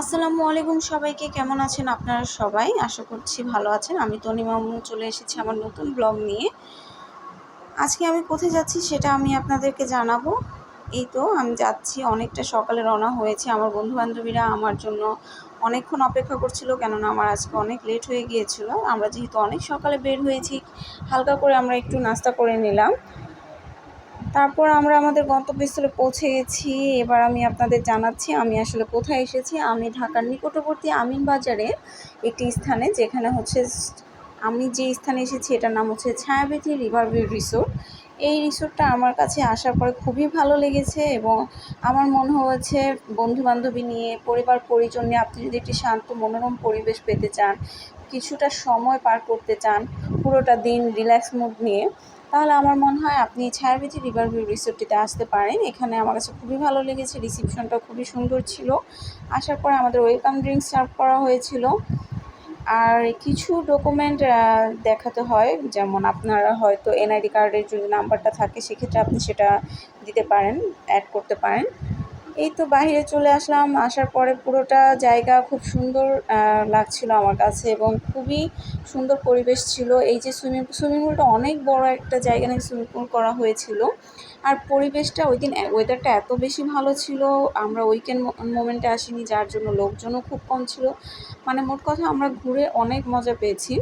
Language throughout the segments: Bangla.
আসসালামু আলাইকুম সবাইকে, কেমন আছেন আপনারা সবাই? আশা করছি ভালো আছেন। আমি তনি মামু চলে এসেছি আমার নতুন ব্লগ নিয়ে। আজকে আমি কোথায় যাচ্ছি সেটা আমি আপনাদেরকে জানাব। এই তো, আমি যাচ্ছি, অনেকটা সকালে রওনা হয়েছে আমার বন্ধু বান্ধবীরা আমার জন্য অনেকক্ষণ অপেক্ষা করছিল, কেননা আমার আজকে অনেক লেট হয়ে গিয়েছিল। আমরা যেহেতু অনেক সকালে বের হয়েছি, হালকা করে আমরা একটু নাস্তা করে নিলাম। তারপর আমরা আমাদের গন্তব্যস্থলে পৌঁছে গেছি এবার আমি আপনাদের জানাচ্ছি আমি আসলে কোথায় এসেছি। আমি ঢাকার নিকটবর্তী আমিন বাজারে একটি স্থানে যেখানে হচ্ছে আমি যে স্থানে এসেছি এটার নাম হচ্ছে ছায়াবেতি রিভার ভিউ রিসোর্ট। এই রিসোর্টটা আমার কাছে আসার পরে খুবই ভালো লেগেছে এবং আমার মনে হয়েছে বন্ধু বান্ধবী নিয়ে, পরিবার, পরিজন নিয়ে আপনি যদি একটি শান্ত, মনোরম পরিবেশ পেতে চান, কিছুটা সময় পার করতে চান, পুরোটা দিন রিল্যাক্স মুড নিয়ে তাহলে আমার মনে হয় আপনি ছায়াবিথি রিভার ভিউ রিসোর্টটিতে আসতে পারেন। এখানে আমার কাছে খুবই ভালো লেগেছে, রিসিপশনটা খুবই সুন্দর ছিল। আসার পরে আমাদের ওয়েলকাম ড্রিঙ্কস সার্ভ করা হয়েছিল। আর কিছু ডকুমেন্ট দেখাতে হয়, যেমন আপনারা হয়তো এনআইডি কার্ডের যদি নাম্বারটা থাকে, সেক্ষেত্রে আপনি সেটা দিতে পারেন অ্যাড করতে পারেন। এই তো বাইরে চলে আসলাম। আসার পরে পুরোটা জায়গা খুব সুন্দর লাগছিল আমার কাছে এবং খুবই সুন্দর পরিবেশ ছিল। এই যে সুইমিং সুইমিং পুলটা অনেক বড় একটা জায়গা নিয়ে সুইমিং পুল করা হয়েছিল। আর পরিবেশটা ওই দিন ওয়েদারটা এত বেশি ভালো ছিল, আমরা উইকেন্ড মোমেন্টে আসিনি, যার জন্য লোকজনও খুব কম ছিল। মানে মোট কথা আমরা ঘুরে অনেক মজা পেয়েছি।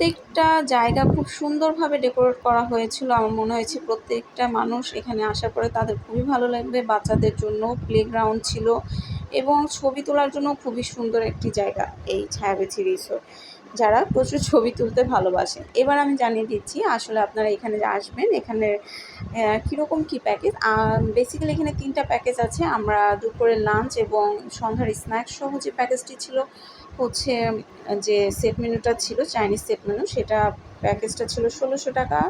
প্রত্যেকটা জায়গা খুব সুন্দরভাবে ডেকোরেট করা হয়েছিল, আমার মনে হয়েছে। প্রত্যেকটা মানুষ এখানে আসার পরে তাদের খুবই ভালো লাগবে। বাচ্চাদের জন্য প্লেগ্রাউন্ড ছিল এবং ছবি তোলার জন্য খুবই সুন্দর একটি জায়গা, এই ছায়াবেছি রিসোর্ট যারা প্রচুর ছবি তুলতে ভালোবাসেন। এবার আমি জানিয়ে দিচ্ছি, আসলে আপনারা এখানে আসবেন, এখানে কীরকম কী প্যাকেজ বেসিক্যালি এখানে তিনটা প্যাকেজ আছে। আমরা দুপুরের লাঞ্চ এবং সন্ধ্যার স্ন্যাক্স সহ যে প্যাকেজটি ছিল, হচ্ছে যে সেট মেনুটা ছিল চাইনিজ সেট মেনু সেটা প্যাকেজটা ছিল ষোলোশো টাকা।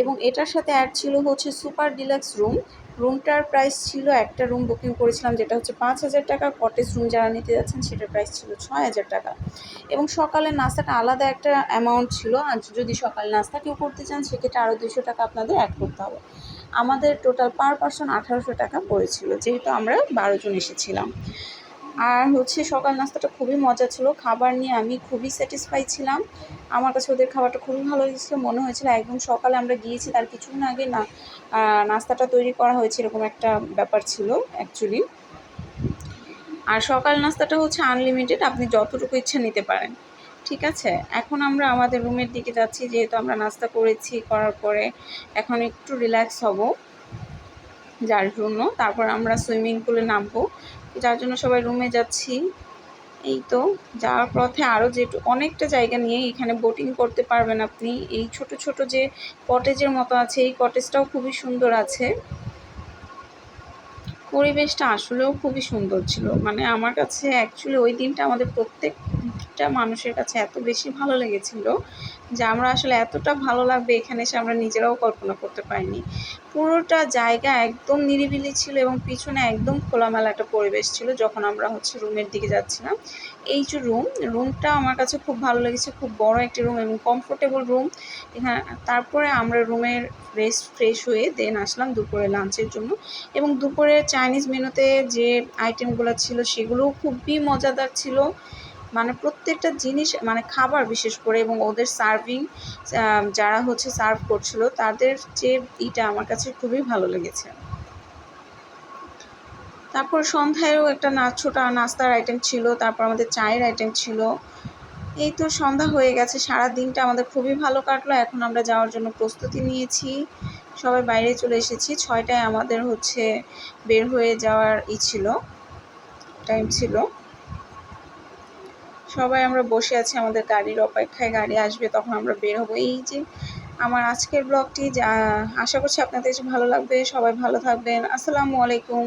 এবং এটার সাথে অ্যাড ছিল হচ্ছে সুপার ডিলাক্স রুম রুমটার প্রাইস ছিল, একটা রুম বুকিং করেছিলাম যেটা হচ্ছে পাঁচ হাজার টাকা, কটেজ রুম যারা নিতে যাচ্ছেন সেটার প্রাইস ছিল ছয় হাজার টাকা। এবং সকালের নাস্তাটা আলাদা একটা অ্যামাউন্ট ছিল, আর যদি সকালে নাস্তা কেউ করতে চান, সেক্ষেত্রে আরও দুশো টাকা আপনাদের অ্যাড করতে হবে। আমাদের টোটাল পার পার্সন আঠারোশো টাকা পড়েছিল, যেহেতু আমরা বারোজন এসেছিলাম। আর হচ্ছে সকাল নাস্তাটা খুবই মজা ছিল। খাবার নিয়ে আমি খুবই স্যাটিসফাই ছিলাম। আমার কাছে ওদের খাবারটা খুবই ভালো লেগেছিলো মনে হয়েছিল একদম সকালে আমরা গিয়েছি, তার কিছুক্ষণ আগে না নাস্তাটা তৈরি করা হয়েছে এরকম একটা ব্যাপার ছিল অ্যাকচুয়ালি আর সকাল নাস্তাটা হচ্ছে আনলিমিটেড আপনি যতটুকু ইচ্ছা নিতে পারেন। ঠিক আছে? এখন আমরা আমাদের রুমের দিকে যাচ্ছি, যেহেতু আমরা নাস্তা করেছি, করার পরে এখন একটু রিল্যাক্স হব, যার জন্য। তারপর আমরা সুইমিং পুলে নামবো। যার জন্য সবাই রুমে যাচ্ছি। এই তো, যাওয়ার পথে আরও যে অনেকটা জায়গা নিয়ে এখানে বোটিং করতে পারবেন আপনি। এই ছোট ছোট যে কটেজের মতো আছে, এই কটেজটাও খুবই সুন্দর আছে। পরিবেশটা আসলেও খুবই সুন্দর ছিল। মানে আমার কাছে অ্যাকচুয়ালি ওই দিনটা আমাদের প্রত্যেকটা মানুষের কাছে এত বেশি ভালো লেগেছিল যে আমরা আসলে এতটা ভালো লাগবে এখানে এসে আমরা নিজেরাও কল্পনা করতে পারিনি। পুরোটা জায়গা একদম নিরিবিলি ছিল এবং পিছনে একদম খোলামেলা একটা পরিবেশ ছিল যখন আমরা হচ্ছে রুমের দিকে যাচ্ছিলাম। এই যে রুম, রুমটা আমার কাছে খুব ভালো লেগেছে, খুব বড় একটি রুম এবং কমফোর্টেবল রুম। এখানে তারপরে আমরা রুমের ফ্রেশ ফ্রেশ হয়ে দেন আসলাম দুপুরে লাঞ্চের জন্য এবং দুপুরে চাইনিজ মেনুতে যে আইটেমগুলো ছিল সেগুলোও খুবই মজাদার ছিল। মানে প্রত্যেকটা জিনিস মানে খাবার বিশেষ করে এবং ওদের সার্ভিং যারা হচ্ছে সার্ভ করছিল, তাদের যে ইটা আমার কাছে খুবই ভালো লেগেছে। তারপর সন্ধ্যায়ও একটা না, ছোটো নাস্তার আইটেম ছিল, তারপর আমাদের চায়ের আইটেম ছিল। এই তো সন্ধ্যা হয়ে গেছে, সারা দিনটা আমাদের খুবই ভালো কাটলো। এখন আমরা যাওয়ার জন্য প্রস্তুতি নিয়েছি। সবাই বাইরে চলে এসেছি, ছয়টায় আমাদের হচ্ছে বের হয়ে যাওয়ার ই ছিল টাইম ছিল। সবাই আমরা বসে আছি, আমাদের গাড়ির অপেক্ষায় গাড়ি আসবে, তখন আমরা বের হব। এই যে আমার আজকের ব্লগটি আশা করছি আপনাদের ভালো লাগবে, সবাই ভালো থাকবেন। আসসালামু আলাইকুম।